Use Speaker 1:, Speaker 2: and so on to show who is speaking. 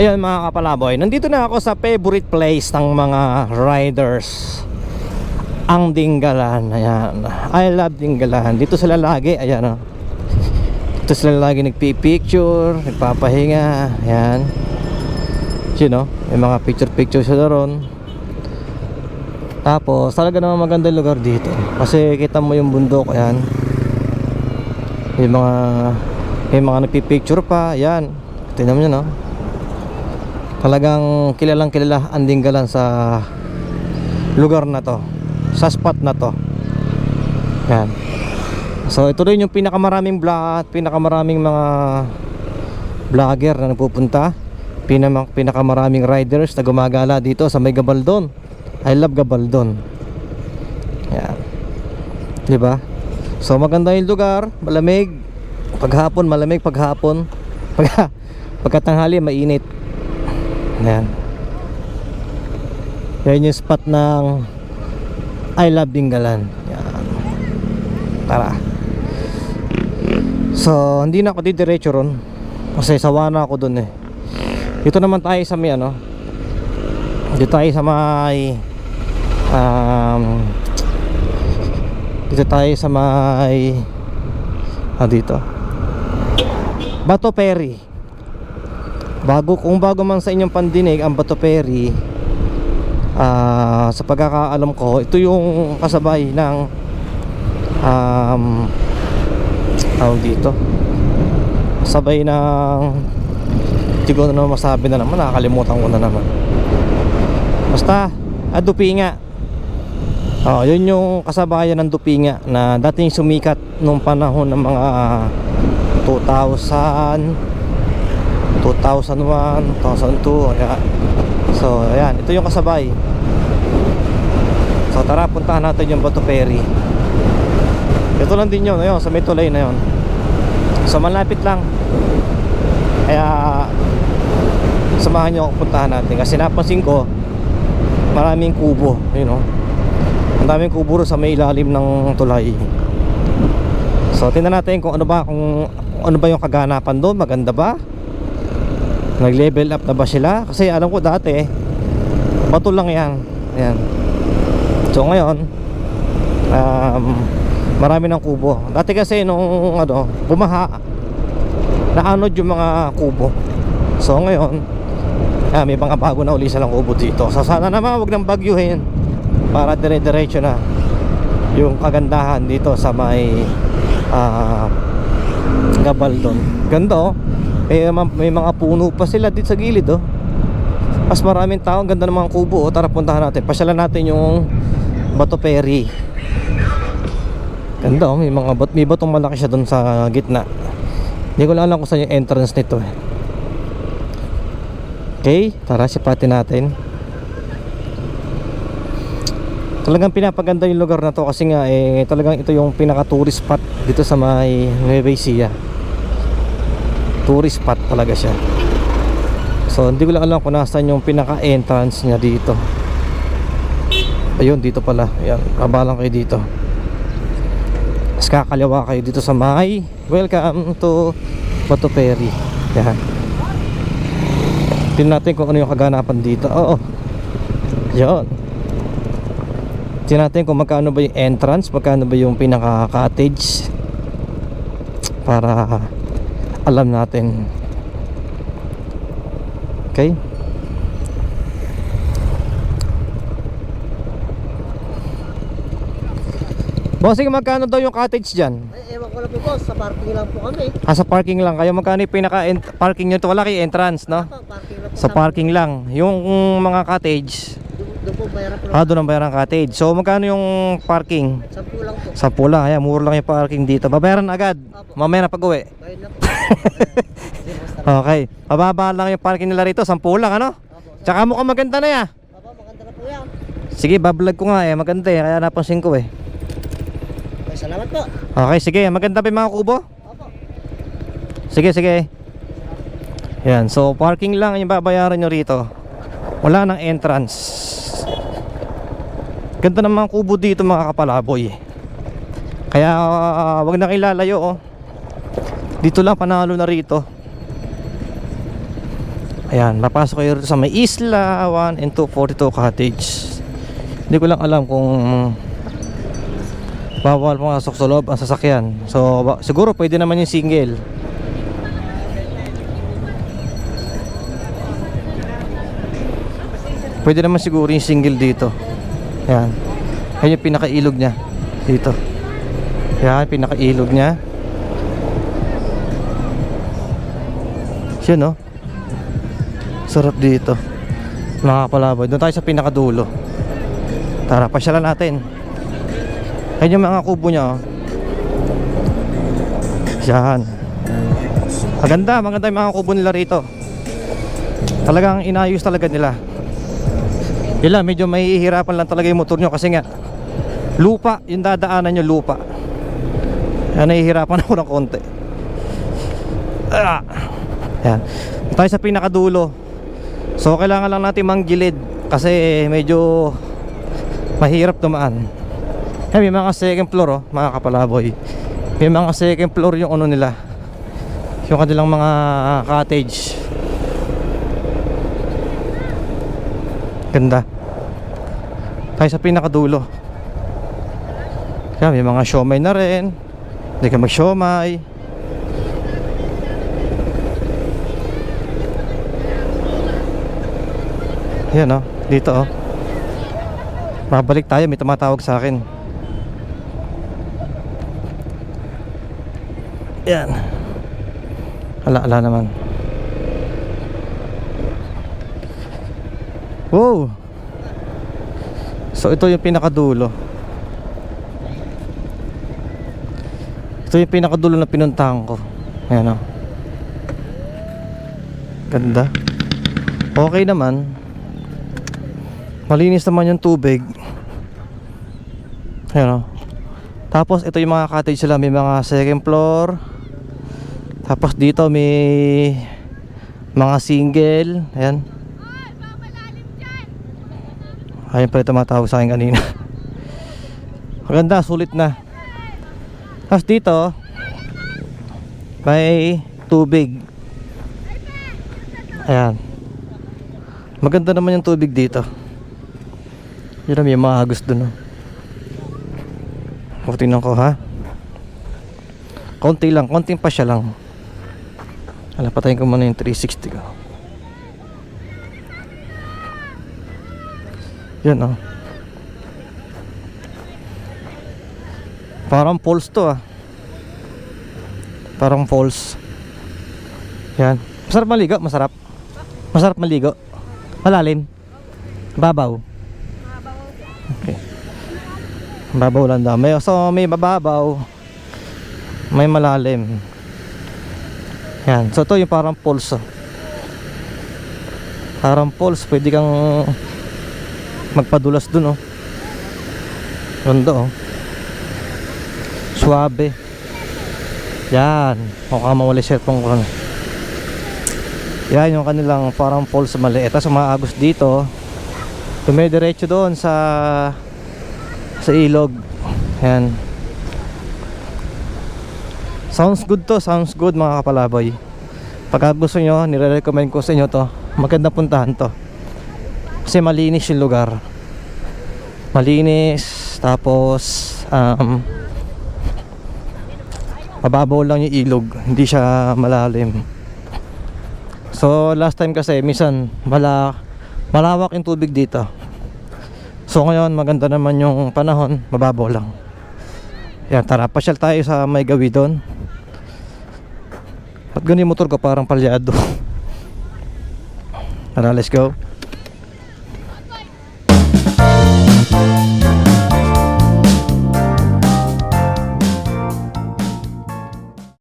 Speaker 1: Ayun mga kapalaboy, nandito na ako sa favorite place ng mga riders. Ang Dinggalan. Ayan. I love Dinggalan. Dito sila lagi. Ayan o. Dito sila lagi nagpipicture, nagpapahinga. Ayan. You know, may mga picture-picture sila ron. Tapos, talaga naman magandang lugar dito. Kasi kita mo yung bundok. Ayan. May mga may mga nagpipicture pa. Ayan. Tingnan mo yun, no? Talagang kilalang kilala ang Dinggalan sa lugar na to. Sa spot na to. Yan. So ito rin yung pinakamaraming vlog, pinakamaraming mga vlogger na nagpupunta. Pinama, pinakamaraming riders na gumagala dito sa may Gabaldon. I love Gabaldon. Yan. 'Di ba? So maganda yung lugar, malamig. Paghapon malamig, paghapon. Pag pagkatanghali mainit. Yan. Yan yung spot ng I love Dingalan. Yan. Tara. So, hindi na ako didiretso ron. Kasi sawa na ako dun eh. Dito naman tayo sa may ano. Dito tayo sa may um, dito tayo sa may ah dito Bato Ferry bago kung bago man sa inyong pandinig ang Bato Ferry ah sa pagkakaalam ko ito yung kasabay ng um, tawag dito? Sabay ng hindi ko na naman masabi na naman nakakalimutan ko na naman. Basta ah, Dupinga. Oh, yun yung kasabayan ng Dupinga na dating sumikat nung panahon ng mga 2000 2001, 2002 ayan. So ayan, ito yung kasabay. So tara, puntahan natin yung Bato Ferry. Ito lang din yun, ayun, sa may tulay na yun. So malapit lang. Kaya Samahan nyo ako puntahan natin. Kasi napansin ko Maraming kubo, you know. Ang daming kubo sa may ilalim ng tulay. So tingnan natin kung ano ba Kung ano ba yung kaganapan doon. Maganda ba Nag-level up na ba sila? Kasi alam ko dati Bato lang yan. Ayan. So ngayon um, Marami ng kubo. Dati kasi nung ano, bumaha Naanod yung mga kubo. So ngayon ah, May mga bago na uli silang kubo dito. So sana naman wag nang bagyuhin Para dire-diretso na Yung kagandahan dito sa may ah, Gabaldon. Ganda oh may, ma- may mga puno pa sila dito sa gilid oh. Mas maraming tao, ganda ng mga kubo oh. Tara puntahan natin. Pasyalan natin yung Bato Ferry. Ganda oh, may mga bat may batong malaki siya doon sa gitna. Hindi ko lang alam kung saan yung entrance nito eh. Okay, tara sipatin natin. Talagang pinapaganda yung lugar na to kasi nga eh talagang ito yung pinaka tourist spot dito sa may Nueva Ecija tourist spot talaga siya. So hindi ko lang alam kung nasaan yung pinaka entrance niya dito. Ayun dito pala. Ayan kabalang kayo dito. Mas kakaliwa kayo dito sa may welcome to Bato Ferry. Yan tingnan natin kung ano yung kaganapan dito. Oo. Yun. Tingnan natin kung magkano ba yung entrance magkano ba yung pinaka cottage para alam natin okay Bossing, magkano daw yung cottage dyan?
Speaker 2: Ay, ewan ko lang po boss, sa parking lang po kami.
Speaker 1: Ah, sa parking lang kayo. Magkano yung pinaka parking nyo? Ito wala kayo entrance, no?
Speaker 2: Apa, parking lang po
Speaker 1: Sa parking lang. Yung mga cottage,
Speaker 2: Doon, po bayaran po
Speaker 1: ah, doon ang bayaran cottage. So, magkano yung parking?
Speaker 2: Sampu lang po.
Speaker 1: Sa pula, ayan, mura lang yung parking dito. Babayaran agad. Mamaya na pag-uwi.
Speaker 2: Bayad na po.
Speaker 1: Okay. Pababa lang yung parking nila rito. Sampu lang, ano? Tsaka mukhang maganda na ya.
Speaker 2: Apo, maganda na po yan.
Speaker 1: Sige, bablog ko nga eh. Maganda eh. Kaya napansin ko eh.
Speaker 2: Ay, salamat po.
Speaker 1: Okay, sige. Maganda pa yung mga kubo?
Speaker 2: Apo.
Speaker 1: Sige, sige. Yan. So, parking lang yung babayaran nyo rito. Wala nang entrance. Ganda ng mga kubo dito mga kapalaboy. Kaya uh, wag na kilalayo oh. Dito lang panalo na rito. Ayan, mapasok kayo sa may Isla 1 and 242 Cottage. Hindi ko lang alam kung bawal pumasok sa loob ang sasakyan. So, siguro pwede naman yung single. Pwede naman siguro yung single dito. Ayan. Ayan yung pinakailog niya. Dito. Ayan, pinakailog niya. Siya no? Sarap dito. Mga palaboy. Doon tayo sa pinakadulo. Tara, pasyalan natin. Ayan yung mga kubo niya. Oh. Yan. Maganda, maganda yung mga kubo nila rito. Talagang inayos talaga nila. Yun lang, medyo mahihirapan lang talaga yung motor nyo kasi nga lupa, yung dadaanan nyo lupa. Kaya nahihirapan ako ng konti. Ah. Yan. Tayo sa pinakadulo. So kailangan lang natin manggilid kasi medyo mahirap tumaan. Yan, may mga second floor oh, mga kapalaboy. May mga second floor yung ano nila. Yung kanilang mga cottage. Ganda. Tayo sa pinakadulo. Yan, may mga siomay na rin. Hindi ka mag-siomay. Yan oh, dito oh. Mabalik tayo, may tumatawag sa akin. Yan. Ala, ala naman. Wow! So ito yung pinakadulo. Ito yung pinakadulo na pinuntahan ko. Ayan o. Ganda. Okay naman. Malinis naman yung tubig. Ayan o. Tapos ito yung mga cottage sila. May mga second floor. Tapos dito may mga single. Ayan. Ayun pala tumatawag sa akin kanina. Maganda, sulit na. Tapos dito, may tubig. Ayan. Maganda naman yung tubig dito. Yun may mga agos dun. Oh. Tingnan ko ha. Konti lang, konting pa siya lang. Ala, patayin ko muna yung 360 ko. Yan oh. Parang falls to ah. Parang falls. Yan. Masarap maligo, masarap. Masarap maligo. Malalim. Babaw. Okay. Babaw lang daw. May, so may mababaw. May malalim. Yan. So ito yung parang oh. Parang falls. Pwede kang magpadulas dun oh. Ganda oh. Suabe. Yan. Mukhang mawala cellphone ko. Yan yung kanilang parang falls maliit. Tapos umaagos dito. Tumidiretso doon sa sa ilog. Yan. Sounds good to. Sounds good mga kapalaboy. Pagka gusto nyo, nire-recommend ko sa inyo to. Maganda puntahan to. Kasi malinis yung lugar. Malinis. Tapos, um, mababaw lang yung ilog. Hindi siya malalim. So, last time kasi, minsan, mala, malawak yung tubig dito. So, ngayon, maganda naman yung panahon. Mababaw lang. Yan, tara, pasyal tayo sa may gawi doon. At ganun yung motor ko, parang palyado. Tara, let's go.